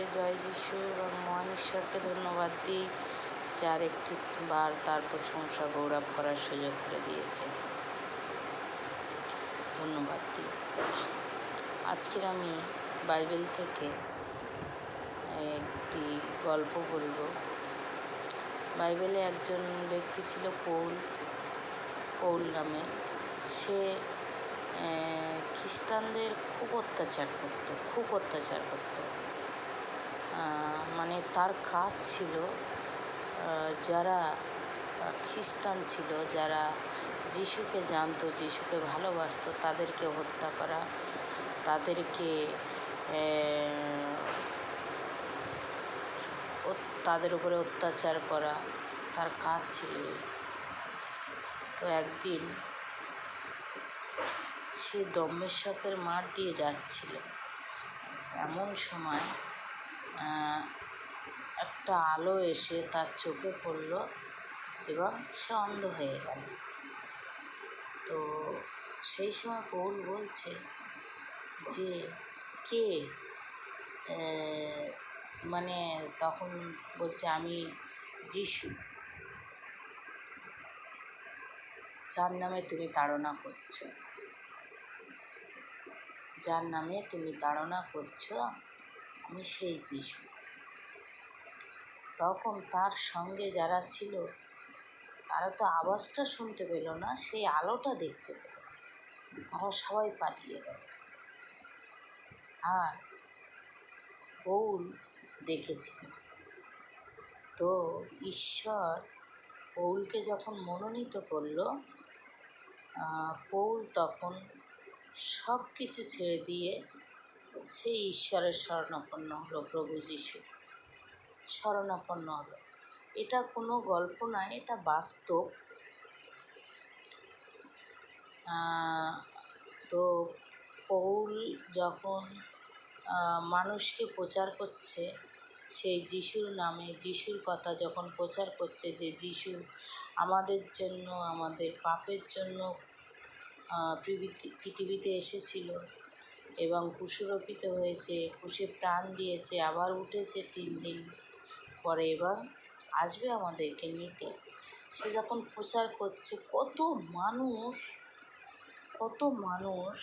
ঈশ্বরকে জয় যিশু এবং মহান ঈশ্বরকে ধন্যবাদ দিই, যার একটি বার তার প্রশংসা গৌরব করার সুযোগ করে দিয়েছে। ধন্যবাদ দিই। আজকের আমি বাইবেল থেকে একটি গল্প বলব। বাইবেলে একজন ব্যক্তি ছিল পৌল পৌল নামে। সে খ্রিস্টানদের খুব অত্যাচার করত, খুব অত্যাচার করত। মানে তার কাজ ছিল যারা খ্রিস্টান ছিল, যারা যিশুকে জানতো, যিশুকে ভালোবাসতো, তাদেরকে হত্যা করা, তাদেরকে তাদের উপরে অত্যাচার করা, তার কাজ ছিল তো একদিন সে দম্মেশ্বরের মাঠ দিয়ে যাচ্ছিল। এমন সময় একটা আলো এসে তার চোখে পড়ল এবং সে অন্ধ হয়ে গেল। তো সেই সময় পৌল বলছে যে, কে? মানে তখন বলছে, আমি যিশু। যার নামে তুমি তাড়না করছ। যার নামে তুমি তাড়না করছ সেই যিশু। তখন তার সঙ্গে যারা ছিল, তারা তো আওয়াজটা শুনতে পেল না, সেই আলোটা দেখতে পেল। তারা সবাই পালিয়ে গেল। আর পৌল দেখেছিল তো ঈশ্বর পৌলকে যখন মনোনীত করল পৌল তখন সব কিছু ছেড়ে দিয়ে সেই ঈশ্বরের শরণাপন্ন হলো, প্রভু যিশু। শরণাপন্ন হলো। এটা কোনো গল্প নয় এটা বাস্তব। তো পৌল যখন মানুষকে প্রচার করছে, সেই যিশুর নামে, যিশুর কথা যখন প্রচার করছে যে যিশু আমাদের জন্য, আমাদের পাপের জন্য পৃথিবীতে এসেছিল এবং কুশরোপিত হয়েছে কুশে প্রাণ দিয়েছে, আবার উঠেছে তিন দিন পরে এবং আসবে আমাদেরকে নিতে। সে যখন প্রচার করছে, কত মানুষ কত মানুষ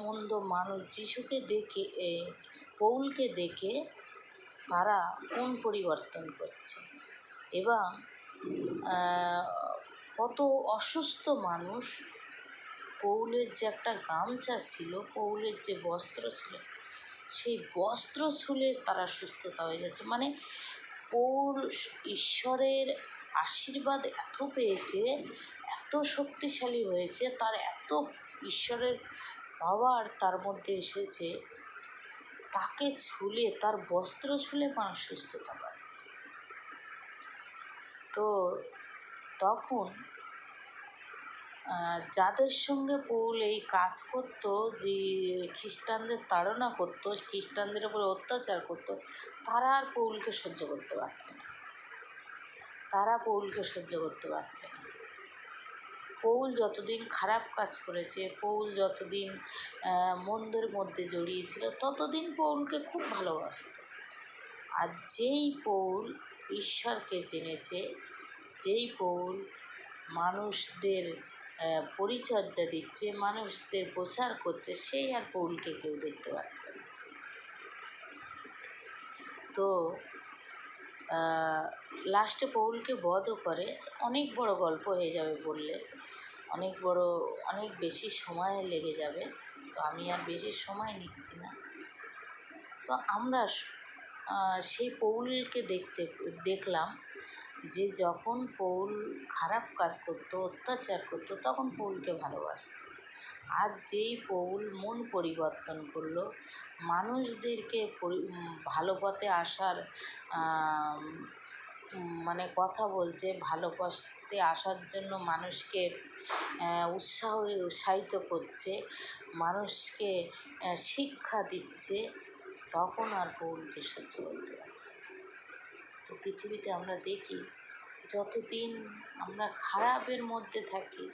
মন্দ মানুষ, যিশুকে দেখে পৌলকে দেখে তারা কোন পরিবর্তন করছে? এবং কত অসুস্থ মানুষ পৌলের যে একটা গামছা ছিল, পৌলের যে বস্ত্র ছিল, সেই বস্ত্র ছুলে তারা সুস্থতা হয়ে যাচ্ছে। মানে পৌল ঈশ্বরের আশীর্বাদ এত পেয়েছে, এত শক্তিশালী হয়েছে, তার এত ঈশ্বরের পাওয়ার তার মধ্যে এসেছে, তাকে ছুলে, তার বস্ত্র ছুলে মানুষ সুস্থতা পাচ্ছে। তো তখন যাদের সঙ্গে পৌল এই কাজ করতো, যে খ্রিস্টানদের তাড়না করতো, খ্রিস্টানদের উপরে অত্যাচার করতো, তারা আর পৌলকে সহ্য করতে পারছে না। তারা পৌলকে সহ্য করতে পারছে না। পৌল যতদিন খারাপ কাজ করেছে, পৌল যতদিন মন্দের মধ্যে জড়িয়েছিল, ততদিন পৌলকে খুব ভালোবাসত। আর যেই পৌল ঈশ্বরকে জেনেছে, যেই পৌল মানুষদের পরিচর্যা দিচ্ছে, মানুষদের প্রচার করছে, সেই আর পৌলকে কেউ দেখতে পাচ্ছে না। তো লাস্টে পৌলকে বধও করে, অনেক বড় গল্প হয়ে যাবে বললে, অনেক বড়, অনেক বেশি সময় লেগে যাবে, তো আমি আর বেশি সময় নিচ্ছি না। তো আমরা সেই পৌলকে দেখতে, দেখলাম যে যখন পৌল খারাপ কাজ করতো, অত্যাচার করতো, তখন পৌলকে ভালোবাসত আর যেই পৌল মন পরিবর্তন করল, মানুষদেরকে পরি- ভালো পথে আসার মানে কথা বলছে, ভালো পথে আসার জন্য মানুষকে উৎসাহ উৎসাহিত করছে, মানুষকে শিক্ষা দিচ্ছে, তখন আর পৌলকে সহ্য করতে। তো পৃথিবীতে আমরা দেখি, যতদিন আমরা খারাপের মধ্যে থাকি,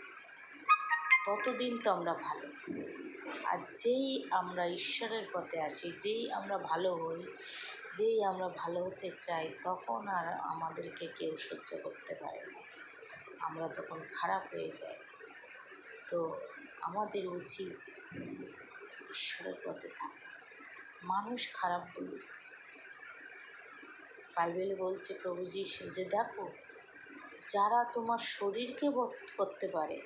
ততদিন তো আমরা ভালো। আর যেই আমরা ঈশ্বরের পথে আসি, যেই আমরা ভালো হই, যেই আমরা ভালো হতে চাই, তখন আর আমাদেরকে কেউ সহ্য করতে পারে না। আমরা তখন খারাপ হয়ে যাই। তো আমাদের উচিত ঈশ্বরের পথে থাকা। মানুষ খারাপ বলুক বাইবেলে বলছে প্রভু যিশু যে দেখো, যারা তোমার শরীরকে বধ করতে পারে,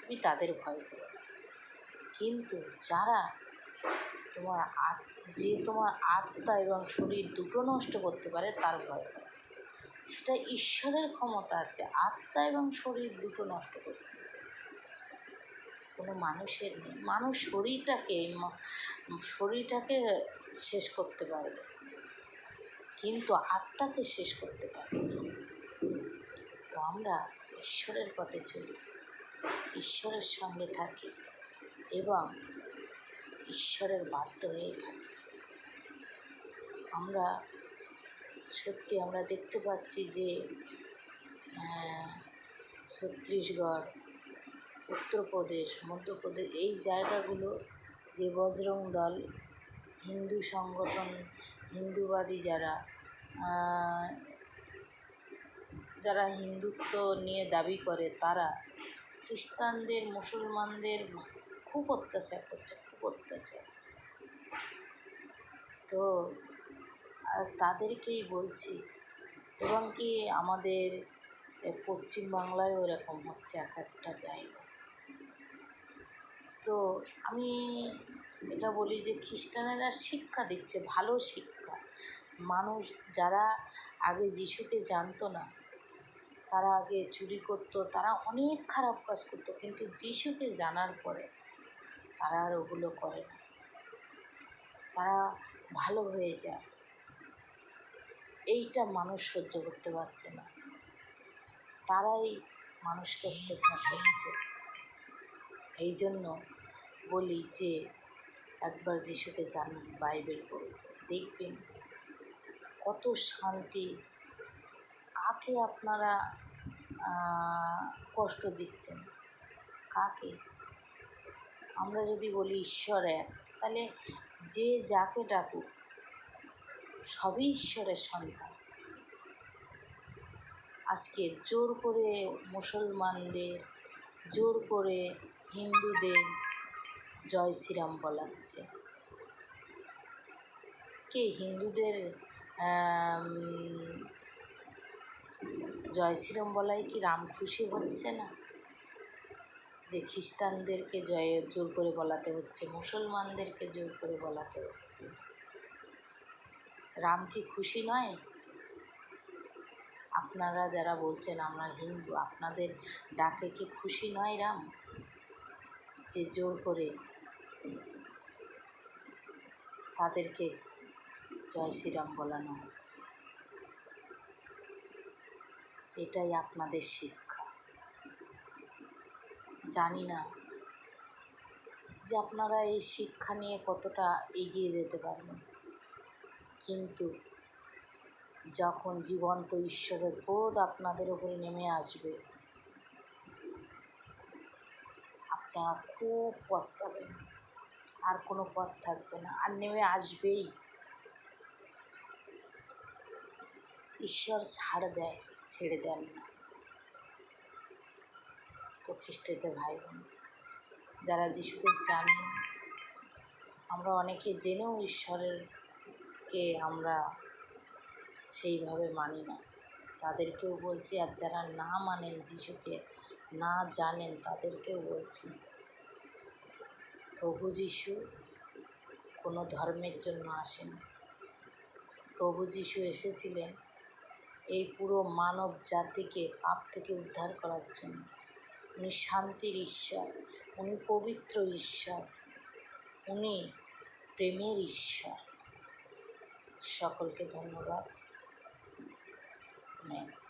তুমি তাদের ভয় করো। কিন্তু যারা তোমার আত, যে তোমার আত্মা এবং শরীর দুটো নষ্ট করতে পারে, তার ভয় করো। সেটা ঈশ্বরের ক্ষমতা আছে, আত্মা এবং শরীর দুটো নষ্ট করতে। কোনো মানুষের নেই। মানুষ শরীরটাকে শরীরটাকে শেষ করতে পারবে। কিন্তু আত্মাকে শেষ করতে পারবে তো আমরা ঈশ্বরের পথে চলি, ঈশ্বরের সঙ্গে থাকি এবং ঈশ্বরের বাধ্য হয়ে থাকি। আমরা সত্যি আমরা দেখতে পাচ্ছি যে ছত্তিশগড়, উত্তরপ্রদেশ, মধ্যপ্রদেশ এই জায়গাগুলো যে বজরং দল হিন্দু সংগঠন, হিন্দুবাদী যারা যারা হিন্দুত্ব নিয়ে দাবি করে তারা খ্রিস্টানদের, মুসলমানদের খুব অত্যাচার করছে, খুব অত্যাচার। তো তাদেরকেই বলছি, এবং কি আমাদের, এ পশ্চিমবাংলায়ও এরকম হচ্ছে এক একটা জায়গা তো আমি এটা বলি যে খ্রিস্টানেরা শিক্ষা দিচ্ছে, ভালো শিক্ষা। মানুষ যারা আগে যিশুকে জানতো না, তারা আগে চুরি করতো, তারা অনেক খারাপ কাজ করতো, কিন্তু যিশুকে জানার পরে তারা আর ওগুলো করে না। তারা ভালো হয়ে যায়। এইটা মানুষ সহ্য করতে পারছে না। তারাই মানুষকে অত্যাচার করছে। এই জন্য বলি যে একবার যিশুকে জানুন বাইবেল পড়ুন, দেখবেন কত শান্তি। কাকে আপনারা কষ্ট দিচ্ছেন? কাকে? আমরা যদি বলি ঈশ্বর এক তাহলে যে যাকে ডাকুক, সবই ঈশ্বরের সন্তান। আজকে জোর করে মুসলমানদের, জোর করে হিন্দুদের জয় শ্রীরাম বলাচ্ছে। কে? হিন্দুদের জয় শ্রীরাম বলাই কি রাম খুশি হচ্ছে না? যে খ্রিস্টানদেরকে জয়, জোর করে বলাতে হচ্ছে, মুসলমানদেরকে জোর করে বলাতে হচ্ছে। রাম কি খুশি নয়? আপনারা যারা বলছেন আমরা হিন্দু, আপনাদের ডাকে কি খুশি নয় রাম? যে জোর করে তাদেরকে জয় শ্রীরাম বলানো হচ্ছে। এটাই আপনাদের শিক্ষা। জানি না যে আপনারা এই শিক্ষা নিয়ে কতটা এগিয়ে যেতে পারবেন। কিন্তু যখন জীবন্ত ঈশ্বরের বোধ আপনাদের উপরে নেমে আসবে, আপনারা খুব পস্তাবেন। আর কোনো পথ থাকবে না। আর নেমে আসবেই। ঈশ্বর ছাড় দেয়, ছেড়ে দেন না। তো খ্রিস্টেতে ভাই বোন যারা যিশুকে জানি আমরা অনেকে জেনেও ঈশ্বরেরকে আমরা সেইভাবে মানি না। তাদেরকেও বলছি, আর যারা না মানেন, যিশুকে না জানেন, তাদেরকেও বলছি প্রভু যিশু কোনো ধর্মের জন্য আসেন। প্রভু যিশু এসেছিলেন এই পুরো মানব জাতিকে পাপ থেকে উদ্ধার করার জন্য। উনি শান্তির ঈশ্বর, উনি পবিত্র ঈশ্বর, উনি প্রেমের ঈশ্বর। সকলকে ধন্যবাদ। ম্যাম